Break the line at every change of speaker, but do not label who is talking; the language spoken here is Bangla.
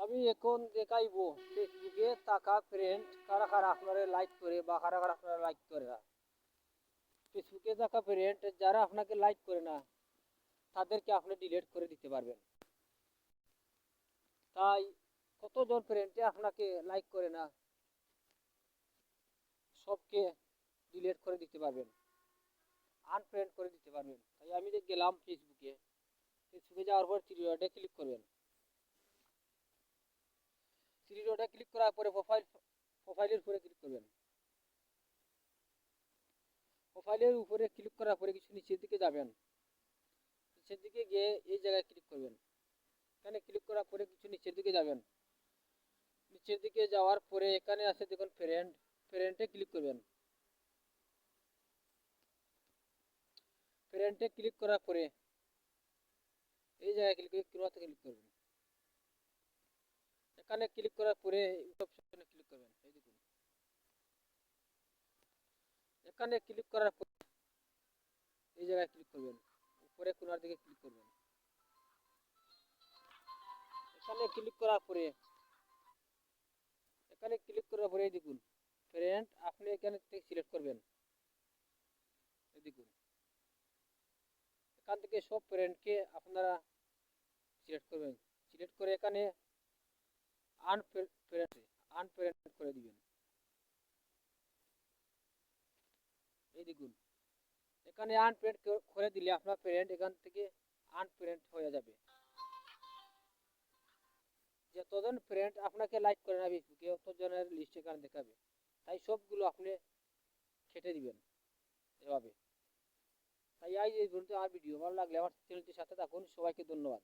আমি এখন দেখাইবো ফেসবুকে টাকা ফ্রেন্ড কারা কারা আপনারা লাইক করে বা কারা কারা আপনারা লাইক করে। না ফেসবুকে থাকা ফ্রেন্ড যারা আপনাকে লাইক করে না, তাদেরকে আপনি ডিলিট করে দিতে পারবেন। তাই কতজন ফ্রেন্ডে আপনাকে লাইক করে না, সবকে ডিলিট করে দিতে পারবেন। আনফ্রেন্ড করে দিতে পারবেন। তাই আমি যে গেলাম ফেসবুকে ফেসবুকে যাওয়ার পর থ্রি ক্লিক করবেন। থ্রি ডটে ক্লিক করার পরে প্রোফাইল প্রোফাইলের উপরে ক্লিক করবেন। প্রোফাইলের উপরে ক্লিক করার পরে কিছু নিচের দিকে যাবেন। নিচের দিকে গিয়ে এই জায়গায় ক্লিক করবেন। এখানে ক্লিক করার পরে কিছু নিচের দিকে যাবেন। নিচের দিকে যাওয়ার পরে এখানে আছে দেখুন ফ্রেন্ড ফ্রেন্ডে ক্লিক করবেন। ফ্রেন্ডে ক্লিক করার পরে এই জায়গায় ক্লিক করে ক্রোয়াতে ক্লিক করবেন। এখানে ক্লিক করার পরে অপশনে ক্লিক করবেন, এই দেখুন। এখানে ক্লিক করার পরে এই জায়গায় ক্লিক করবেন উপরে কোনার দিকে ক্লিক করবেন। এখানে ক্লিক করার পরে, এখানে ক্লিক করার পরে এই দেখুন ফ্রেন্ড আপনি এখানে থেকে সিলেক্ট করবেন। এই দেখুন। এখান থেকে সব ফ্রেন্ডকে আপনারা সিলেক্ট করবেন। সিলেক্ট করে এখানে আনফ্রেন্ড আনফ্রেন্ড করে দিবেন। এই দেখুন, এখানে আনফ্রেন্ড করে দিলে আপনার ফ্রেন্ড এখান থেকে আনফ্রেন্ড হয়ে যাবে। যতজন ফ্রেন্ড আপনাকে লাইক করে না ফেসবুকে অতজনের লিস্ট এখানে দেখাবে। তাই সবগুলো আপনি কেটে দিবেন এভাবে। তাই এই পর্যন্ত আমার ভিডিও ভালো লাগলে আমার চ্যানেলটির সাথে থাকুন। সবাইকে ধন্যবাদ।